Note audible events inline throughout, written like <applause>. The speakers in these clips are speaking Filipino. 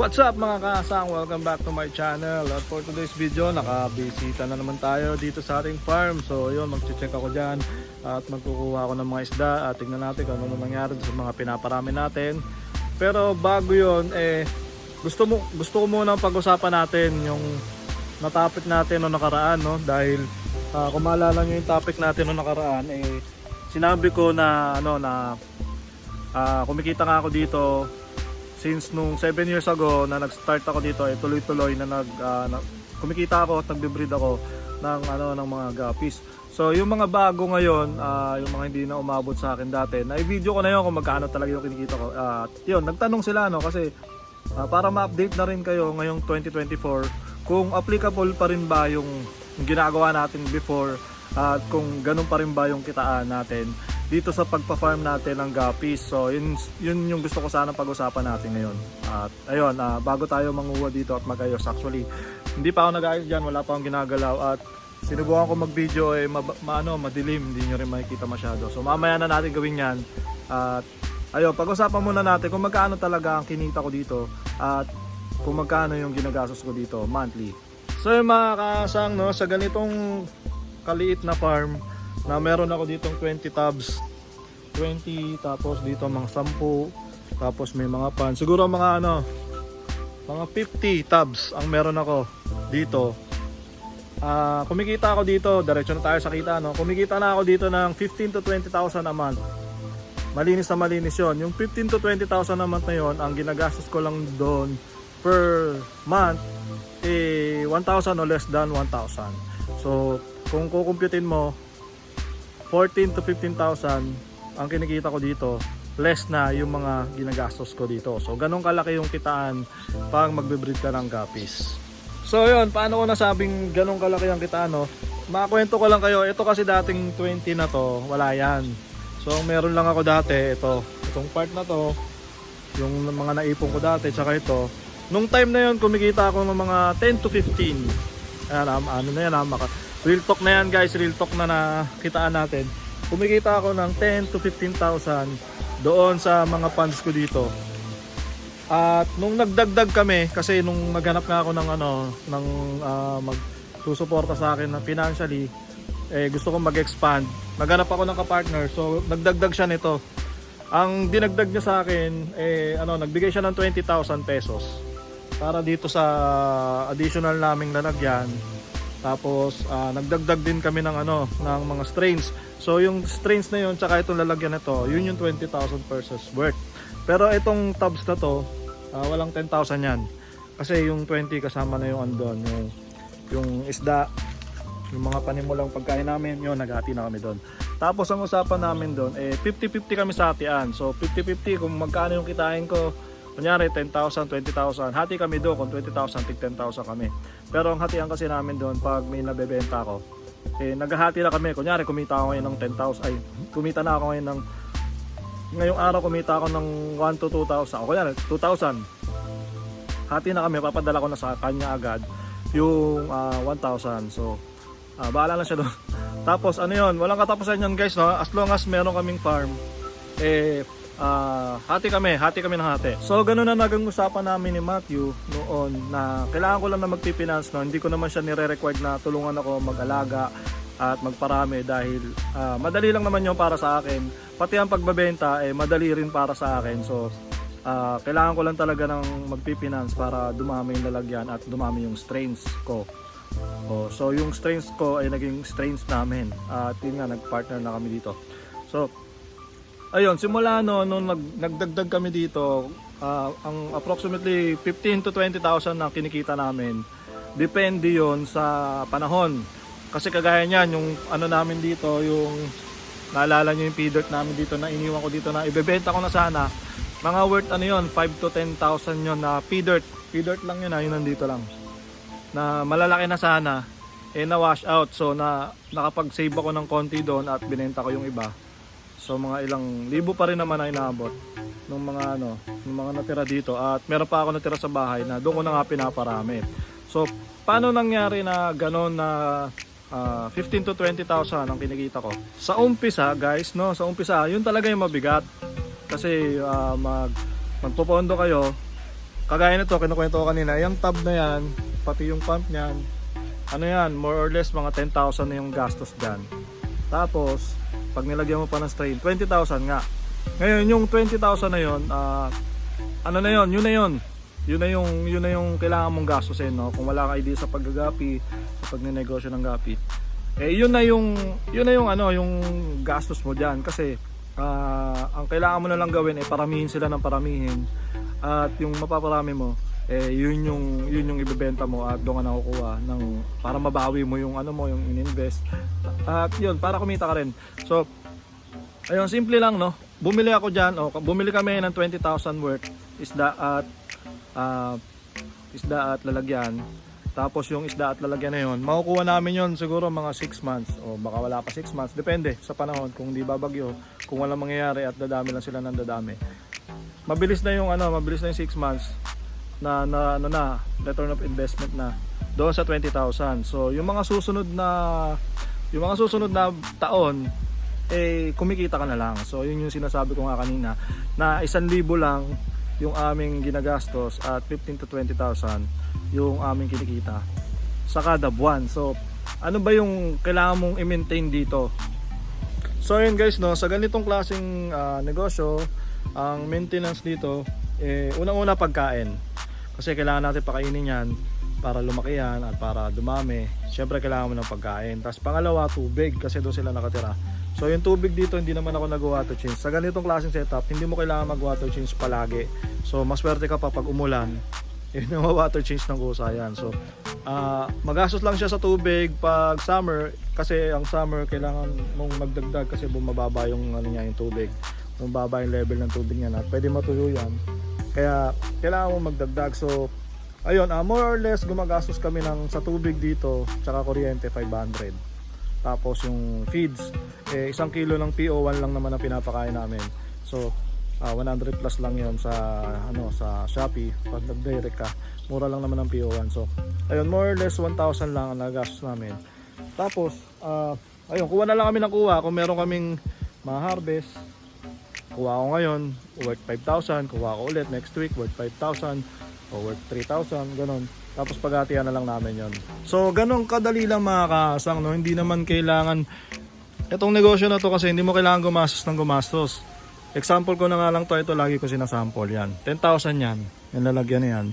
What's up mga kasang? Welcome back to my channel. At for today's video, nakabisita na naman tayo dito sa ating farm. So yun, mag-check ako dyan At magkukuha ako ng mga isda. At tingnan natin kung ano nangyari sa mga pinaparami natin. Pero bago yun, eh gusto, mo, gusto ko muna pag-usapan natin yung na-topic natin no nakaraan no? Dahil uh, kung maalala yung topic natin no nakaraan eh sinabi ko na ano na ah, kumikita nga ako dito since nung 7 years ago na nag-start ako dito ay tuloy-tuloy na nag ah, na- kumikita ako at nagbe-breed ako ng ano ng mga guppies. So yung mga bago ngayon, ah, yung mga hindi na umabot sa akin dati, na video ko na yun kung magkano talaga yung kinikita ko. At yun, nagtanong sila no kasi ah, para ma-update na rin kayo ngayong 2024 kung applicable pa rin ba yung, ginagawa natin before at kung ganun pa rin ba yung kitaan natin dito sa pagpa-farm natin ng guppies. So yun, yun yung gusto ko sana pag-usapan natin ngayon. At ayun, ah, bago tayo manguha dito at magayos actually, hindi pa ako nag-ayos dyan, wala pa akong ginagalaw at sinubukan ko mag-video eh ma, maano, madilim, hindi nyo rin makikita masyado. So mamaya na natin gawin yan. At ayun, pag-usapan muna natin kung magkano talaga ang kinita ko dito at kung magkano yung ginagastos ko dito monthly. So yung mga kasang no, sa ganitong kaliit na farm na meron ako ditong 20 tubs 20 tapos dito mga 10 tapos may mga pan. Siguro mga ano mga 50 tubs ang meron ako dito. Ah, kumikita ako dito diretso na tayo sa kita no? Kumikita na ako dito ng 15 to 20,000 a month. Malinis na malinis yon yung 15 to 20,000 a month na yon ang ginagastos ko lang doon per month eh 1,000 o less than 1,000 so kung kukumputin mo 14 to 15,000 ang kinikita ko dito less na yung mga ginagastos ko dito. So ganun kalaki yung kitaan pag magbe-breed ka ng guppies. So yun paano ko nasabing ganun kalaki ang kitaan no? Makakwento ko lang kayo ito kasi dating 20 na to wala yan. So meron lang ako dati ito. Itong part na to yung mga naipon ko dati tsaka ito. Nung time na yun kumikita ako ng mga 10 to 15 ayan ano na yan maka, real talk na yan guys. Real talk na nakitaan natin. Kumikita ako ng 10 to 15,000 doon sa mga funds ko dito. At nung nagdagdag kami kasi nung naghanap nga ako ng ano ng ah, magsusuporta sa akin na financially eh gusto kong mag-expand. Naghanap ako ng ka-partner so nagdagdag siya nito. Ang dinagdag niya sa akin eh ano nagbigay siya ng 20,000 pesos para dito sa additional naming lalagyan tapos ah, nagdagdag din kami ng ano ng mga strains. So yung strains na yun tsaka itong lalagyan na to yun yung 20,000 pesos worth. Pero itong tubs na to ah, walang 10,000 yan. Kasi yung 20 kasama na yung andon yung yung isda yung mga panimulang pagkain namin yun naghati na kami doon. Tapos ang usapan namin doon eh 50-50 kami sa hatian. So 50-50 kung magkano yung kitain ko kunyari 10,000, 20,000 hati kami doon kung 20,000, tig 10,000 kami pero ang hatian kasi namin doon pag may nabebenta ako eh naghahati na kami. Kunyari kumita ako ngayon ng 10,000 ay kumita na ako ngayon ng ngayong araw kumita ako ng 1 to 2,000 o kunyari 2,000 hati na kami papadala ko na sa kanya agad yung ah, 1,000 so ah, bahala na siya doon. <laughs> Tapos ano yun? Walang katapusan yan guys no? As long as meron kaming farm eh ah, hati kami hati kami ng hati. So ganun na naging usapan namin ni Matthew noon na kailangan ko lang na magpipinance no? Hindi ko naman siya nire-required na tulungan ako mag-alaga at magparami dahil ah, madali lang naman yun para sa akin. Pati ang pagbabenta eh madali rin para sa akin. So ah, kailangan ko lang talaga ng magpipinance para dumami yung lalagyan at dumami yung strains ko. Oh, so yung strains ko ay naging strains namin. At yun nga nag-partner na kami dito. So ayun, simula no nung nag, nagdagdag kami dito, ah, ang approximately 15 to 20,000 na kinikita namin. Depende 'yon sa panahon. Kasi kagaya niyan, yung ano namin dito, yung naalala niyo yung dirt namin dito na iniwan ko dito na ibebenta ko na sana. Mga worth ano 'yon, 5 to 10,000 'yon na. Pay dirt lang 'yun, ah, yun nandito lang na malalaki na sana eh na wash out so na nakapag-save ako ng konti doon at binenta ko yung iba so mga ilang libo pa rin naman na inaabot ng mga ano ng mga natira dito. At meron pa ako natira sa bahay na doon ko na nga pinaparami so paano nangyari na ganon na ah, 15 to 20,000 ang kinikita ko? Sa umpisa guys no? Sa umpisa yun talaga yung mabigat. Kasi ah, mag magpopondo kayo. Kagaya nito, kinukwento ko kanina, yung tab na yan, pati yung pump niyan, ano yan, more or less mga 10,000 na yung gastos dyan. Tapos, pag nilagyan mo pa ng strain, 20,000 nga. Ngayon, yung 20,000 na yun, ah, ano na yun, yun na yun. Yun na yung, yun na yung kailangan mong gastusin, no? Kung wala kang idea sa paggagapi, sa pagnenegosyo ng gapi. Eh, yun na yung, yun na yung ano, yung gastos mo dyan. Kasi, ah, ang kailangan mo na lang gawin, eh, paramihin sila ng paramihin. At yung mapaparami mo, eh, yun yung, yun yung ibebenta mo at doon ka nakukuha ng, para mabawi mo yung ano mo, yung ininvest. At yun, para kumita ka rin. So, ayun, simple lang, no? Bumili ako dyan, o bumili kami ng 20,000 worth isda at ah, isda at lalagyan. Tapos yung isda at lalagyan na yun, makukuha namin yun siguro mga 6 months o baka wala pa 6 months. Depende sa panahon kung di babagyo, kung walang mangyayari at dadami lang sila ng dadami. Mabilis na yung ano, mabilis na yung 6 months na na ano na return of investment na doon sa 20,000. So yung mga susunod na yung mga susunod na taon eh kumikita ka na lang. So yun yung sinasabi ko nga kanina na 1,000 lang yung aming ginagastos at 15 to 20,000 yung aming kinikita sa kada buwan. So ano ba yung kailangan mong i-maintain dito? So yun guys no, sa ganitong klaseng ah, negosyo, ang maintenance dito eh unang-una pagkain. Kasi kailangan natin pakainin yan para lumaki yan at para dumami. Siyempre kailangan mo ng pagkain. Tapos pangalawa, tubig kasi doon sila nakatira. So yung tubig dito hindi naman ako nag-water change. Sa ganitong klaseng setup, hindi mo kailangan mag-water change palagi. So maswerte ka pa pag umulan. <laughs> Yun yung water change ng kusa yan. So ah magastos lang siya sa tubig pag summer kasi ang summer kailangan mong magdagdag kasi bumababa yung ano niya yung tubig. Bumababa yung level ng tubig niya at pwede matuyo yan. Kaya kailangan mong magdagdag. So ayun, ah, more or less gumagastos kami ng sa tubig dito tsaka kuryente 500. Tapos yung feeds, eh, isang kilo ng PO1 lang naman ang pinapakain namin. So, ah, 100 plus lang yon sa ano sa Shopee pag nag-direct ka. Mura lang naman ang PO1. So, ayun, more or less 1,000 lang ang nagastos namin. Tapos, ah, ayun, kuha na lang kami ng kuha. Kung meron kaming ma-harvest, kuha ko ngayon, worth 5,000. Kuha ko ulit next week, worth 5,000 o worth 3,000, ganun. Tapos paghatian na lang namin yon. So, ganun kadali lang mga kasang, no? Hindi naman kailangan, itong negosyo na to kasi hindi mo kailangan gumastos ng gumastos. Example ko na nga lang to, ito lagi ko sinasample yan. 10,000 yan, yung lalagyan yan.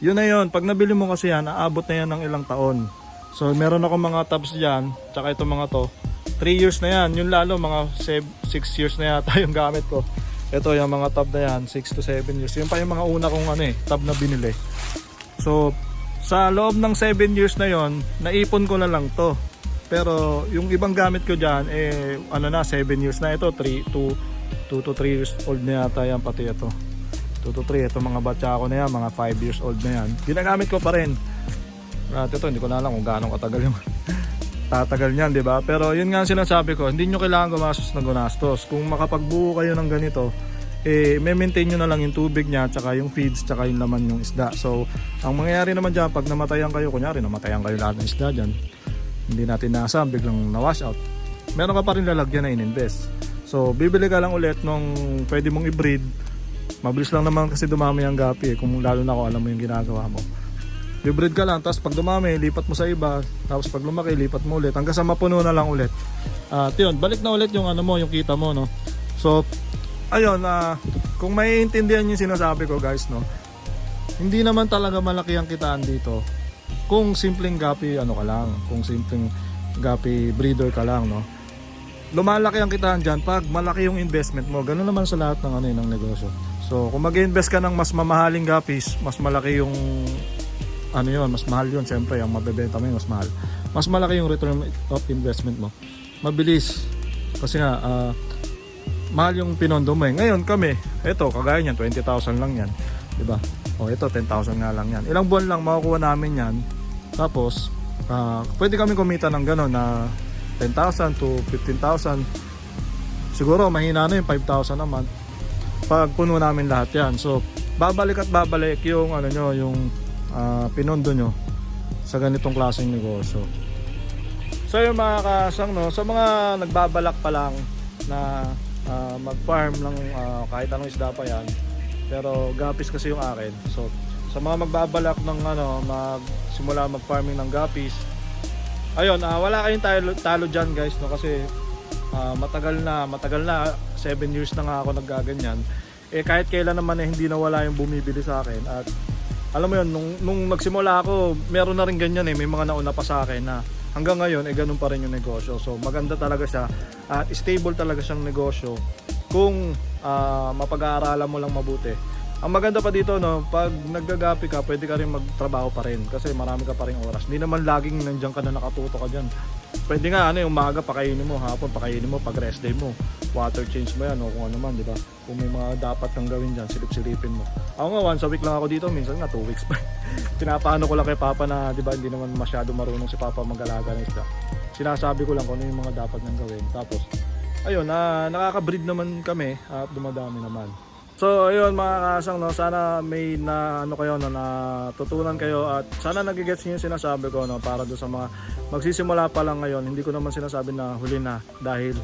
Yun na yun, pag nabili mo kasi yan, aabot na yan ng ilang taon. So, meron ako mga tabs dyan, tsaka ito mga to. 3 years na yan, yun lalo, mga 6 years na yata <laughs> yung gamit ko. Ito yung mga tab na yan, 6 to 7 years. Yun pa yung mga una kong ano eh, tab na binili. So, sa loob ng 7 years na yon, naipon ko na lang to. Pero yung ibang gamit ko dyan, eh, ano na, 7 years na ito, 3 to 2 to 3 years old na yata yan, pati ito. 2 to 3, ito mga batya ko na yan, mga 5 years old na yan. Ginagamit ko pa rin. At ito, hindi ko na alam kung gaano katagal yung tatagal niyan, 'di ba? Pero yun nga ang sinasabi ko, hindi niyo kailangan gumastos ng gunastos. Kung makapagbuo kayo ng ganito, eh may-maintain niyo na lang yung tubig niya, tsaka yung feeds, tsaka yung laman yung isda. So, ang mangyayari naman diyan pag namatayan kayo, kunyari namatayan kayo lahat ng isda diyan, hindi natin nasam, biglang na-wash out. Meron ka pa rin lalagyan na in-invest. So, bibili ka lang ulit nung pwede mong i-breed. Mabilis lang naman kasi dumami ang gapi eh, kung lalo na kung alam mo yung ginagawa mo. Bibreed ka lang, tapos pag dumami, lipat mo sa iba, tapos pag lumaki, lipat mo ulit, hanggang sa mapuno na lang ulit. At yun, balik na ulit yung ano mo, yung kita mo, no? So, ayun, ah, kung maiintindihan yung sinasabi ko guys, no? Hindi naman talaga malaki ang kitaan dito. Kung simpleng gapi, ano ka lang, kung simpleng gapi breeder ka lang, no? Lumalaki ang kitaan dyan pag malaki yung investment mo. Ganun naman sa lahat ng ano yun, ng negosyo. So, kung mag-invest ka ng mas mamahaling gapis, mas malaki yung ano yun, mas mahal yun. Syempre ang mabebenta mo yun, mas mahal. Mas malaki yung return of investment mo. Mabilis. Kasi nga ah, mahal yung pinondo mo eh. Ngayon kami, eto kagaya niyan 20,000 lang yan. Di ba o ito 10,000 nga lang yan. Ilang buwan lang makukuha namin yan. Tapos ah, pwede kami kumita ng gano'n na 10,000 to 15,000 siguro mahina na yung 5,000 a month. Pag puno namin lahat yan. So babalik at babalik yung ano nyo yung ah, pinondo nyo sa ganitong klaseng negosyo. So yung mga kasang no, sa mga nagbabalak pa lang na ah, mag-farm ng ah, kahit anong isda pa yan, Pero gapis kasi yung akin. So sa mga magbabalak ng ano, magsimula mag-farming ng gapis. Ayun, ah, wala kayong talo, talo dyan guys no kasi ah, matagal na, matagal na 7 years na nga ako naggaganyan. Eh kahit kailan naman eh hindi nawala yung bumibili sa akin at alam mo yun, nung, nung nagsimula ako, meron na rin ganyan eh, may mga nauna pa sa akin na hanggang ngayon, eh ganun pa rin yung negosyo. So maganda talaga siya at stable talaga siyang negosyo kung ah, mapag-aaralan mo lang mabuti. Ang maganda pa dito, no, pag naggagapi ka, pwede ka rin magtrabaho pa rin kasi marami ka pa rin oras. Hindi naman laging nandiyan ka na nakatuto ka dyan. Pwede nga, ano, yung umaga pakainin mo, hapon pakainin mo, pag rest day mo, water change mo yan, o kung ano man, di ba? Kung may mga dapat kang gawin dyan, silip-silipin mo. Ako nga, once a week lang ako dito, minsan nga, two weeks pa. <laughs> Pinapaano ko lang kay Papa na, di ba, hindi naman masyado marunong si Papa mag-alaga ng isda. Sinasabi ko lang kung ano yung mga dapat niyang gawin. Tapos, ayun, na nakaka-breed naman kami at dumadami naman. So ayun mga kasang no, sana may na ano kayo no, natutunan kayo at sana nagigets niyo yung sinasabi ko no para do sa mga magsisimula pa lang ngayon. Hindi ko naman sinasabi na huli na dahil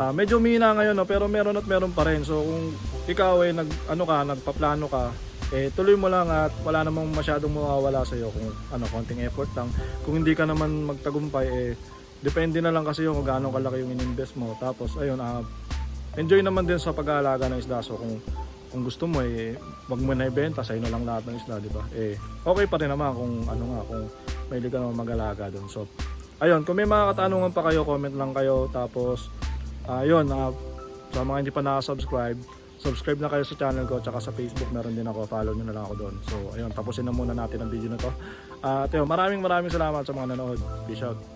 ah, medyo umina ngayon no, pero meron at meron pa rin. So kung ikaw ay nag ano ka, nagpaplano ka, eh tuloy mo lang at wala namang masyadong mawawala sa iyo kung ano konting effort lang. Kung hindi ka naman magtagumpay eh depende na lang kasi yung kung gaano kalaki yung ininvest mo. Tapos ayun ah enjoy naman din sa pag-aalaga ng isda. So kung kung gusto mo eh wag mo na ibenta sa'yo na lang lahat ng isda, di ba? Eh okay pa rin naman kung ano nga kung mahilig ka naman mag-alaga doon. So ayun, kung may mga katanungan pa kayo, comment lang kayo tapos ayun, ah, sa mga hindi pa nakasubscribe, subscribe na kayo sa channel ko tsaka sa Facebook meron din ako, follow nyo na lang ako doon. So ayun, tapusin na muna natin ang video na to. At ayun, maraming maraming salamat sa mga nanood. Peace out.